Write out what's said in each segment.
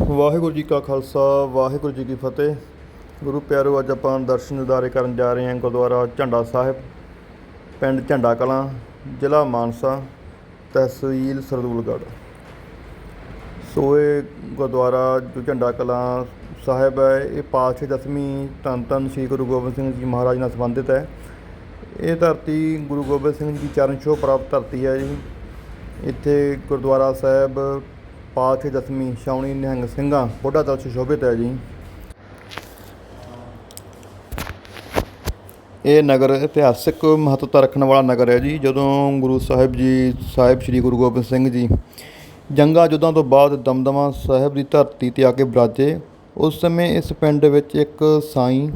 ਵਾਹਿਗੁਰੂ ਜੀ ਕਾ ਖਾਲਸਾ, ਵਾਹਿਗੁਰੂ ਜੀ ਕੀ ਫਤਿਹ। ਗੁਰੂ ਪਿਆਰੋ, ਅੱਜ ਆਪਾਂ ਦਰਸ਼ਨ ਦਿਦਾਰੇ ਕਰਨ ਜਾ ਰਹੇ ਹਾਂ ਗੁਰਦੁਆਰਾ ਝੰਡਾ ਸਾਹਿਬ, ਪਿੰਡ ਝੰਡਾ ਕਲਾਂ, ਜ਼ਿਲ੍ਹਾ ਮਾਨਸਾ, ਤਹਿਸੀਲ ਸਰਦੂਲਗੜ੍ਹ। ਸੋ ਇਹ ਗੁਰਦੁਆਰਾ ਜੋ ਝੰਡਾ ਕਲਾਂ ਸਾਹਿਬ ਹੈ, ਇਹ ਪਾਤਸ਼ਾਹੀ ਦਸਵੀਂ ਧੰਨ ਧੰਨ ਸ੍ਰੀ ਗੁਰੂ ਗੋਬਿੰਦ ਸਿੰਘ ਜੀ ਮਹਾਰਾਜ ਨਾਲ ਸੰਬੰਧਿਤ ਹੈ। ਇਹ ਧਰਤੀ ਗੁਰੂ ਗੋਬਿੰਦ ਸਿੰਘ ਜੀ ਚਰਨ ਛੋਹ ਪ੍ਰਾਪਤ ਧਰਤੀ ਹੈ ਜੀ। ਇੱਥੇ ਗੁਰਦੁਆਰਾ ਸਾਹਿਬ ਪਾਤਸ਼ਾਹੀ ਦਸਵੀਂ ਛਾਉਣੀ ਨਿਹੰਗ ਸਿੰਘਾਂ। ਬੁੱਢਾ ਦਲ ਸੁਸ਼ੋਭਿਤ ਹੈ ਜੀ। ਇਹ ਨਗਰ ਇਤਿਹਾਸਿਕ ਮਹੱਤਤਾ ਰੱਖਣ ਵਾਲਾ ਨਗਰ ਹੈ ਜੀ, ਜਦੋਂ ਗੁਰੂ ਸਾਹਿਬ ਜੀ, ਸਾਹਿਬ ਸ੍ਰੀ ਗੁਰੂ ਗੋਬਿੰਦ ਸਿੰਘ ਜੀ ਜੰਗਾਂ ਯੁੱਧਾਂ ਤੋਂ ਬਾਅਦ ਦਮਦਮਾ ਸਾਹਿਬ ਦੀ ਧਰਤੀ ਤੇ ਆ ਕੇ ਬਰਾਜੇ, ਉਸ ਸਮੇਂ ਇਸ ਪਿੰਡ ਵਿੱਚ ਇੱਕ ਸਾਈਂ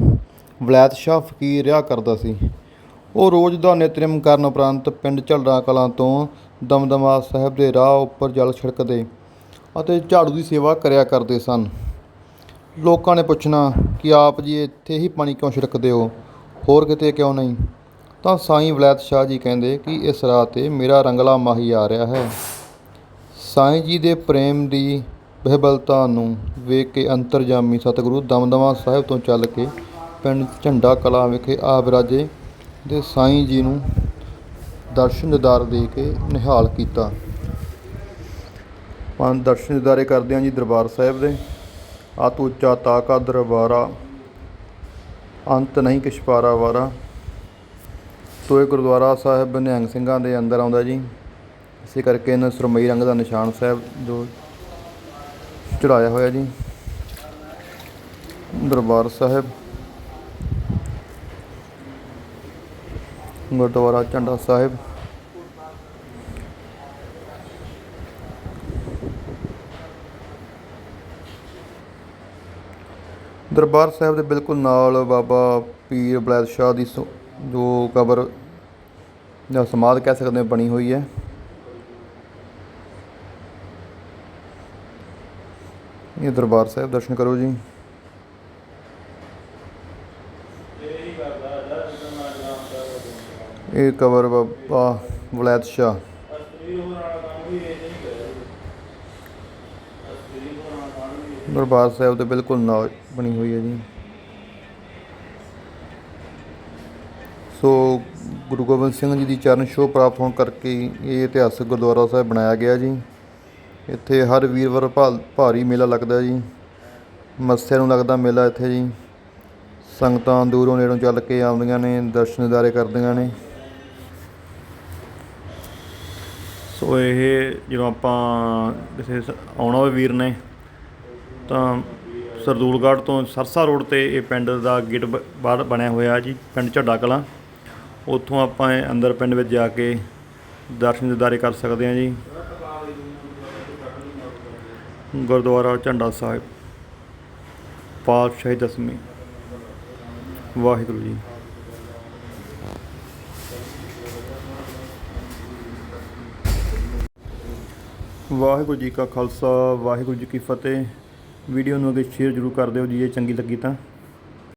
ਵਲੈਤ ਸ਼ਾਹ ਫਕੀਰ ਰਿਹਾ ਕਰਦਾ ਸੀ। ਉਹ ਰੋਜ਼ ਦਾ ਨਿਤਨੇਮ ਕਰਨ ਉਪਰੰਤ ਪਿੰਡ ਝਲੜਾ ਕਲਾਂ ਤੋਂ ਦਮਦਮਾ ਸਾਹਿਬ ਦੇ ਰਾਹ ਉੱਪਰ ਜਲ ਛਿੜਕਦੇ ਅਤੇ ਝਾੜੂ ਦੀ ਸੇਵਾ ਕਰਿਆ ਕਰਦੇ ਸਨ। ਲੋਕਾਂ ਨੇ ਪੁੱਛਣਾ, ਕਿ ਆਪ ਜੀ ਇੱਥੇ ਹੀ ਪਾਣੀ ਕਿਉਂ ਛਿੜਕਦੇ ਹੋ? ਹੋਰ ਕਿਤੇ ਕਿਉਂ ਨਹੀਂ? ਤਾਂ ਸਾਈਂ ਵਲੈਤ ਸ਼ਾਹ ਜੀ ਕਹਿੰਦੇ ਕਿ ਇਸ ਰਾਹ ਤੇ ਮੇਰਾ ਰੰਗਲਾ ਮਾਹੀ ਆ ਰਿਹਾ ਹੈ। ਸਾਈਂ ਜੀ ਦੇ ਪ੍ਰੇਮ ਦੀ ਬਹਿਬਲਤਾ ਨੂੰ ਵੇਖ ਕੇ ਅੰਤਰਜਾਮੀ ਸਤਿਗੁਰੂ ਦਮਦਮਾ ਸਾਹਿਬ ਤੋਂ ਚੱਲ ਕੇ ਪਿੰਡ ਝੰਡਾ ਕਲਾ ਵਿਖੇ ਆ ਬਿਰਾਜੇ ਦੇ ਸਾਈਂ ਜੀ ਨੂੰ ਦਰਸ਼ਨ ਦਿਦਾਰ ਦੇ ਕੇ ਨਿਹਾਲ ਕੀਤਾ। ਪੰਜ ਦਰਸ਼ਨ ਦਿਦਾਰੇ ਕਰਦੇ ਹਾਂ ਜੀ ਦਰਬਾਰ ਸਾਹਿਬ ਦੇ। ਅਤ ਉੱਚਾ ਤਾਕਾ ਦਰਬਾਰਾ, ਅੰਤ ਨਹੀਂ ਕਿਛ ਪਾਰਾ ਵਾਰਾ। ਸੋ ਇਹ ਗੁਰਦੁਆਰਾ ਸਾਹਿਬ ਨਿਹੰਗ ਸਿੰਘਾਂ ਦੇ ਅੰਦਰ ਆਉਂਦਾ ਜੀ। ਇਸੇ ਕਰਕੇ ਇਹਨਾਂ ਸਰਮਈ ਰੰਗ ਦਾ ਨਿਸ਼ਾਨ ਸਾਹਿਬ ਜੋ ਚੜਾਇਆ ਹੋਇਆ ਜੀ। ਦਰਬਾਰ ਸਾਹਿਬ। ਗੁਰਦੁਆਰਾ ਝੰਡਾ ਸਾਹਿਬ। ਦਰਬਾਰ ਸਾਹਿਬ ਦੇ ਬਿਲਕੁਲ ਨਾਲ ਬਾਬਾ ਪੀਰ ਬਲੈਤ ਸ਼ਾਹ ਦੀ ਸ- ਜੋ ਕਬਰ ਜਾਂ ਸਮਾਧ ਕਹਿ ਸਕਦੇ ਹਾਂ, ਬਣੀ ਹੋਈ ਹੈ। ਇਹ ਦਰਬਾਰ ਸਾਹਿਬ ਦਰਸ਼ਨ ਕਰੋ ਜੀ। ਇਹ ਕਬਰ ਬਾਬਾ ਬਲੈਦ ਸ਼ਾਹ। ਦਰਬਾਰ ਸਾਹਿਬ ਦੇ ਬਿਲਕੁਲ ਨਾਲ ਬਣੀ ਹੋਈ ਹੈ ਜੀ। ਸੋ ਗੁਰੂ ਗੋਬਿੰਦ ਸਿੰਘ ਜੀ ਦੀ ਚਰਨ ਛੋਹ ਪ੍ਰਾਪਤ ਹੋਣ ਕਰਕੇ ਇਹ ਇਤਿਹਾਸਕ ਗੁਰਦੁਆਰਾ ਸਾਹਿਬ ਬਣਾਇਆ ਗਿਆ ਜੀ। ਇੱਥੇ ਹਰ ਵੀਰਵਾਰ ਭਾ- ਭਾਰੀ ਮੇਲਾ ਲੱਗਦਾ ਜੀ। ਮੱਸਿਆ ਨੂੰ ਲੱਗਦਾ ਮੇਲਾ ਇੱਥੇ ਜੀ। ਸੰਗਤਾਂ ਦੂਰੋਂ ਨੇੜੋਂ ਚੱਲ ਕੇ ਆਉਂਦੀਆਂ ਨੇ, ਦਰਸ਼ਨ ਦਿਦਾਰੇ ਕਰਦੀਆਂ ਨੇ। ਸੋ ਇਹ ਜਦੋਂ ਆਪਾਂ ਕਿਸੇ ਆਉਣਾ ਹੋਵੇ ਵੀਰ ਨੇ ਤਾਂ ਸਰਦੂਲਗੜ੍ਹ ਤੋਂ ਸਰਸਾ ਰੋਡ ਤੇ ਇਹ ਪਿੰਡ ਦਾ ਗੇਟ ਬ- ਬਾਹਰ ਬਣਿਆ ਹੋਇਆ ਜੀ, ਪਿੰਡ ਝੱਡਾ ਕਲਾਂ। ਉੱਥੋਂ ਆਪਾਂ ਇਹ ਅੰਦਰ ਪਿੰਡ ਵਿੱਚ ਜਾ ਕੇ ਦਰਸ਼ਨ ਦਿਦਾਰੇ ਕਰ ਸਕਦੇ ਹਾਂ ਜੀ। ਗੁਰਦੁਆਰਾ ਝੰਡਾ ਸਾਹਿਬ, ਪਾਤਸ਼ਾਹੀ ਦਸਮੀ ਵਾਹਿਗੁਰੂ ਜੀ। ਵਾਹਿਗੁਰੂ ਜੀ ਕਾ ਖਾਲਸਾ, ਵਾਹਿਗੁਰੂ ਜੀ ਕੀ ਫਤਿਹ। ਵੀਡੀਓ ਨੂੰ ਅੱਗੇ ਸ਼ੇਅਰ ਜ਼ਰੂਰ ਕਰ ਦਿਓ ਜੀ ਜੇ ਚੰਗੀ ਲੱਗੀ ਤਾਂ।